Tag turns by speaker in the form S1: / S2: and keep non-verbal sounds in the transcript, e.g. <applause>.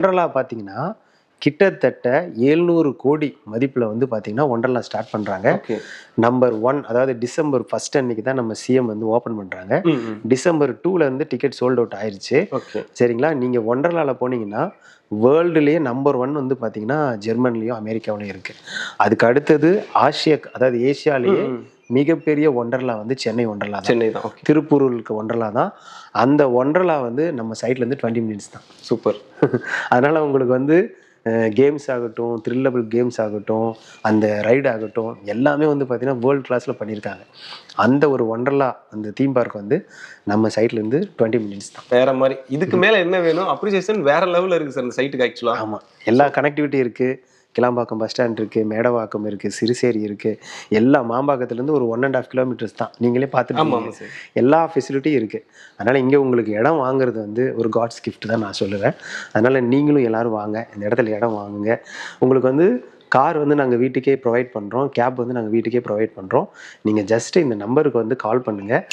S1: ஒண்டர்லா பார்த்தீங்கன்னா கிட்டத்தட்ட எழுநூறு கோடி மதிப்பில் வந்து பார்த்தீங்கன்னா ஒண்டர்லா ஸ்டார்ட் பண்ணுறாங்க நம்பர் ஒன் அதாவது டிசம்பர் ஃபர்ஸ்ட் அன்னைக்கு தான் நம்ம சிஎம் வந்து ஓப்பன் பண்ணுறாங்க டிசம்பர் டூல இருந்து டிக்கெட் சோல்ட் அவுட் ஆயிருச்சு.
S2: ஓகே
S1: சரிங்களா? நீங்கள் ஒண்டர்லால போனீங்கன்னா வேர்ல்டுலேயே நம்பர் ஒன் வந்து பார்த்தீங்கன்னா ஜெர்மன்லேயும் அமெரிக்காவிலையும் இருக்குது அதுக்கு அடுத்தது ஆசியா அதாவது ஏசியாலேயே மிகப்பெரிய ஒண்டர்லா வந்து சென்னை ஒண்டர்லா தான்.
S2: சென்னை தான்
S1: இருக்க ஒண்டர்லா தான். அந்த ஒண்டர்லா வந்து நம்ம சைட்லேருந்து டுவெண்ட்டி மினிட்ஸ் தான்.
S2: சூப்பர். <laughs>
S1: அதனால் உங்களுக்கு வந்து கேம்ஸ் ஆகட்டும் த்ரில்லபிள் கேம்ஸ் ஆகட்டும் அந்த ரைடு ஆகட்டும் எல்லாமே வந்து பார்த்தீங்கன்னா வேர்ல்ட் கிளாஸில் பண்ணியிருக்காங்க அந்த ஒரு ஒண்டர்லா அந்த தீம் பார்க் வந்து நம்ம சைட்லேருந்து டுவெண்ட்டி மினிட்ஸ் தான்.
S2: வேற மாதிரி. இதுக்கு மேல என்ன வேணும்? அப்ரிசியேஷன் வேற லெவல்ல இருக்கு சார் இந்த சைட்டுக்கு ஆக்சுவலா
S1: ஆமாம் எல்லா கனெக்டிவிட்டி இருக்குது கிளாம்பாக்கம் பஸ் ஸ்டாண்ட் இருக்குது மேடவாக்கம் இருக்குது சிறுசேரி இருக்குது எல்லா மாம்பாக்கத்துலேருந்து ஒரு ஒன் அண்ட் ஆஃப் கிலோமீட்டர்ஸ் தான். நீங்களே பார்த்துட்டு எல்லா ஃபெசிலிட்டியும் இருக்குது அதனால் இங்கே உங்களுக்கு இடம் வாங்குறது வந்து ஒரு காட்ஸ் gift தான் நான் சொல்லுவேன். அதனால் நீங்களும் எல்லாரும் வாங்க. இந்த இடத்துல இடம் வாங்குங்க. உங்களுக்கு வந்து கார் வந்து நாங்கள் வீட்டுக்கே ப்ரொவைட் பண்ணுறோம் கேப் வந்து நாங்கள் வீட்டுக்கே ப்ரொவைட் பண்ணுறோம் நீங்கள் ஜஸ்ட் இந்த நம்பருக்கு வந்து கால் பண்ணுங்கள்